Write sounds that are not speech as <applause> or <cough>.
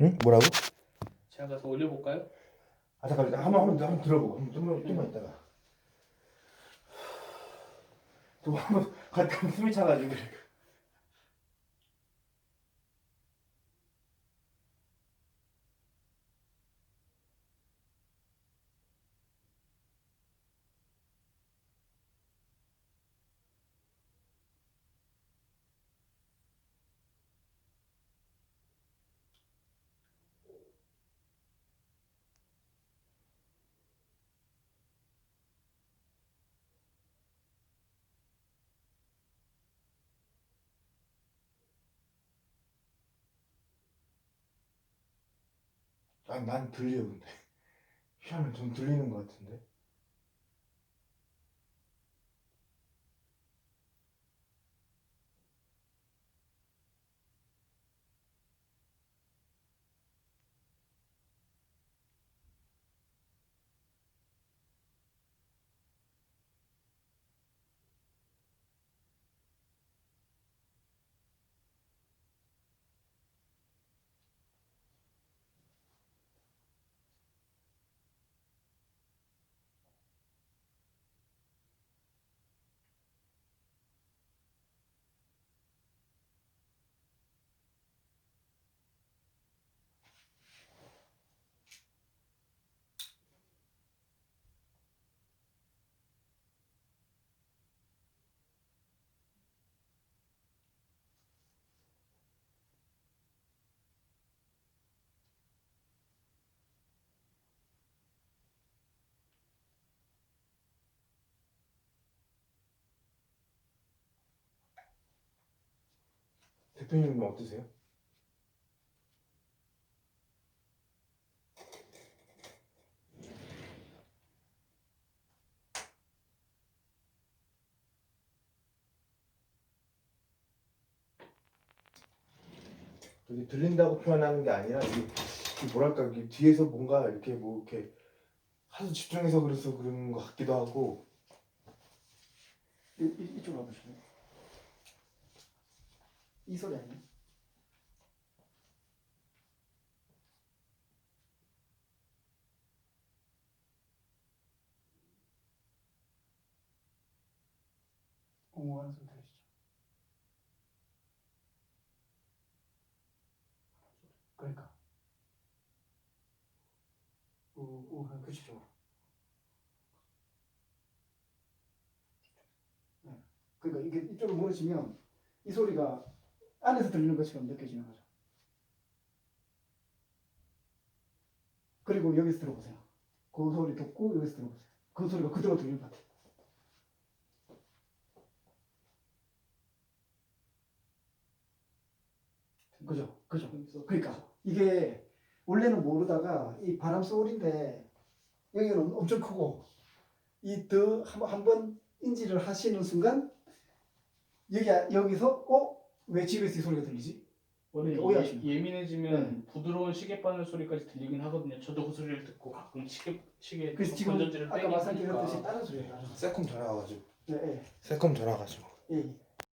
응? 뭐라고? 제가 가서 올려볼까요? 아 잠깐 한번 한번 한번 들어보고 한번 좀만 좀만 있다가 또 한번 갔다 숨이 차가지고 아난 들려 근데. <laughs> 희한해 좀 들리는 것 같은데 대표님은 어떠세요? 여기 들린다고 표현하는 게 아니라 이게, 이게 뭐랄까 이게 뒤에서 뭔가 이렇게 뭐 이렇게 하도 집중해서 그래서 그런 것 같기도 하고 이, 이, 이쪽으로 와보실래요? 이 소리 아니에요? 옹호하는 소리 들으시죠? 그러니까 오, 오, 그렇죠 그러니까 이게 이쪽으로 모으시면 이 소리가 안에서 들리는 것처럼 느껴지는 거죠. 그리고 여기서 들어보세요. 그 소리 듣고 여기서 들어보세요. 그 소리가 그대로 들리는 것 같아요. 그죠? 그죠? 그러니까 이게 원래는 모르다가 이 바람 소리인데 여기는 엄청 크고 이 더 한번 인지를 하시는 순간 여기 여기서 어? 왜 집에서 이 소리가 들리지? 원래 오해하시면 예, 예민해지면 부드러운 시계 바늘 소리까지 들리긴 하거든요. 저도 그 소리를 듣고 가끔 시계 시계 그래서 지금 건전지를 아까 빼긴 말씀드렸듯이 하니까 다른 소리가 나죠. 세콤 전화 와가지고 네, 네. 세콤 전화 와가지고 예, 예.